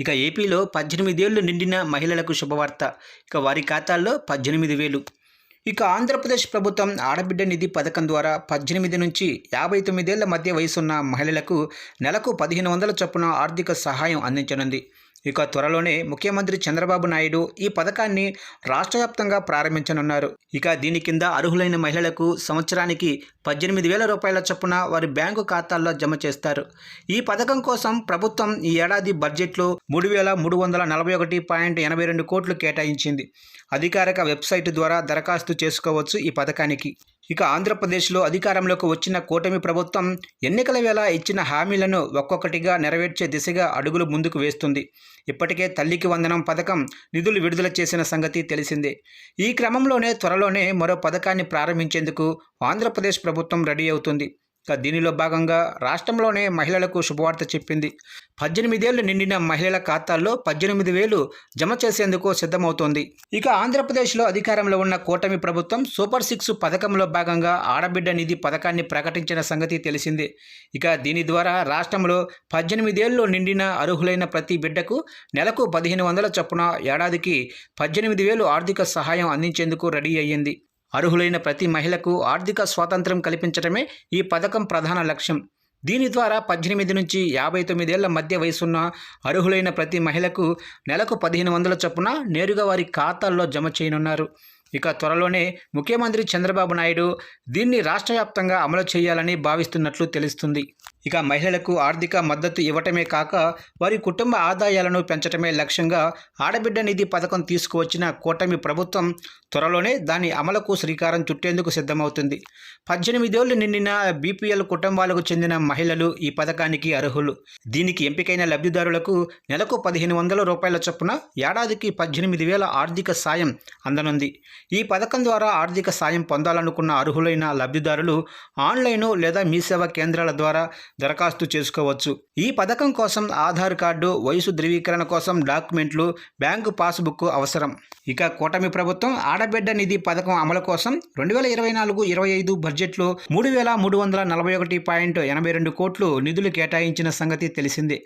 ఇక ఏపీలో పద్దెనిమిదేళ్ళు నిండిన మహిళలకు శుభవార్త. ఇక వారి ఖాతాల్లో పద్దెనిమిది వేలు. ఇక ఆంధ్రప్రదేశ్ ప్రభుత్వం ఆడబిడ్డ నిధి పథకం ద్వారా పద్దెనిమిది నుంచి యాభై తొమ్మిదేళ్ళ మధ్య వయసున్న మహిళలకు నెలకు పదిహేను వందల చొప్పున ఆర్థిక సహాయం అందించనుంది. ఇక త్వరలోనే ముఖ్యమంత్రి చంద్రబాబు నాయుడు ఈ పథకాన్ని రాష్ట్ర వ్యాప్తంగా ప్రారంభించనున్నారు. ఇక దీని కింద అర్హులైన మహిళలకు సంవత్సరానికి పద్దెనిమిది వేల రూపాయల చొప్పున వారి బ్యాంకు ఖాతాల్లో జమ చేస్తారు. ఈ పథకం కోసం ప్రభుత్వం ఈ ఏడాది బడ్జెట్లో మూడు వేల మూడు వందల నలభై ఒకటి పాయింట్ ఎనభై రెండు కోట్లు కేటాయించింది. అధికారిక వెబ్సైట్ ద్వారా దరఖాస్తు చేసుకోవచ్చు ఈ పథకానికి. ఇక ఆంధ్రప్రదేశ్లో అధికారంలోకి వచ్చిన కూటమి ప్రభుత్వం ఎన్నికల వేళ ఇచ్చిన హామీలను ఒక్కొక్కటిగా నెరవేర్చే దిశగా అడుగులు ముందుకు వేస్తుంది. ఇప్పటికే తల్లికి వందనం పథకం నిధులు విడుదల చేసిన సంగతి తెలిసిందే. ఈ క్రమంలోనే త్వరలోనే మరో పథకాన్ని ప్రారంభించేందుకు ఆంధ్రప్రదేశ్ ప్రభుత్వం రెడీ అవుతుంది. దీనిలో భాగంగా రాష్ట్రంలోనే మహిళలకు శుభవార్త చెప్పింది. పద్దెనిమిదేళ్ళు నిండిన మహిళల ఖాతాల్లో పద్దెనిమిది వేలు జమ చేసేందుకు సిద్ధమవుతోంది. ఇక ఆంధ్రప్రదేశ్లో అధికారంలో ఉన్న కూటమి ప్రభుత్వం సూపర్ సిక్స్ పథకంలో భాగంగా ఆడబిడ్డ నిధి పథకాన్ని ప్రకటించిన సంగతి తెలిసిందే. ఇక దీని ద్వారా రాష్ట్రంలో పద్దెనిమిదేళ్ళు నిండిన అర్హులైన ప్రతి బిడ్డకు నెలకు పదిహేను వందల చొప్పున ఏడాదికి పద్దెనిమిది వేలు ఆర్థిక సహాయం అందించేందుకు రెడీ అయ్యింది. అర్హులైన ప్రతి మహిళకు ఆర్థిక స్వాతంత్రం కల్పించడమే ఈ పథకం ప్రధాన లక్ష్యం. దీని ద్వారా పద్దెనిమిది నుంచి యాభై తొమ్మిదేళ్ళ మధ్య వయసున్న అర్హులైన ప్రతి మహిళకు నెలకు పదిహేను వందల చొప్పున నేరుగా వారి ఖాతాల్లో జమ చేయనున్నారు. ఇక త్వరలోనే ముఖ్యమంత్రి చంద్రబాబు నాయుడు దీన్ని రాష్ట్ర వ్యాప్తంగా అమలు చేయాలని భావిస్తున్నట్లు తెలుస్తుంది. ఇక మహిళలకు ఆర్థిక మద్దతు ఇవ్వటమే కాక వారి కుటుంబ ఆదాయాలను పెంచటమే లక్ష్యంగా ఆడబిడ్డ నిధి పథకం తీసుకువచ్చిన కూటమి ప్రభుత్వం త్వరలోనే దాని అమలుకు శ్రీకారం చుట్టేందుకు సిద్ధమవుతుంది. పద్దెనిమిదేళ్ళు నిండిన బీపీఎల్ కుటుంబాలకు చెందిన మహిళలు ఈ పథకానికి అర్హులు. దీనికి ఎంపికైన లబ్ధిదారులకు నెలకు పదిహేను వందల రూపాయల చొప్పున ఏడాదికి పద్దెనిమిది వేల ఆర్థిక సాయం అందనుంది. ఈ పథకం ద్వారా ఆర్థిక సాయం పొందాలనుకున్న అర్హులైన లబ్ధిదారులు ఆన్లైను లేదా మీ సేవా కేంద్రాల ద్వారా దరఖాస్తు చేసుకోవచ్చు. ఈ పథకం కోసం ఆధార్ కార్డు వయసు ధృవీకరణ కోసం డాక్యుమెంట్లు బ్యాంకు పాస్బుక్ అవసరం. ఇక కూటమి ప్రభుత్వం ఆడబిడ్డ నిధి పథకం అమలు కోసం రెండు వేల ఇరవై నాలుగు ఇరవై ఐదు బడ్జెట్లో మూడు వేల మూడు వందల నలభై ఒకటి పాయింట్ ఎనభై రెండు కోట్లు నిధులు కేటాయించిన సంగతి తెలిసిందే.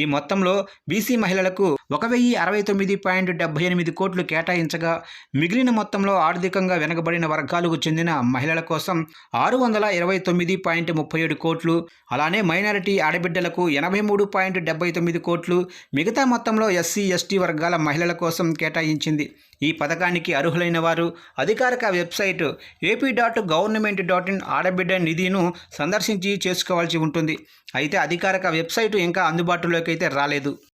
ఈ మొత్తంలో బీసీ మహిళలకు ఒక వెయ్యి అరవై తొమ్మిది పాయింట్ డెబ్బై ఎనిమిది కోట్లు కేటాయించగా మిగిలిన మొత్తంలో ఆర్థికంగా వెనుకబడిన వర్గాలకు చెందిన మహిళల కోసం ఆరు వందల ఇరవై తొమ్మిది పాయింట్ ముప్పై ఏడు కోట్లు అలానే మైనారిటీ ఆడబిడ్డలకు ఎనభై మూడు పాయింట్ డెబ్బై తొమ్మిది కోట్లు మిగతా మొత్తంలో ఎస్సీ ఎస్టీ వర్గాల మహిళల కోసం కేటాయించింది. ఈ పథకానికి అర్హులైన వారు అధికారిక website AP dot government dot in ఆడబిడ్డ నిధిను సందర్శించి చేసుకోవాల్సి ఉంటుంది. అయితే అధికారిక వెబ్సైటు ఇంకా అందుబాటులోకి అయితే రాలేదు.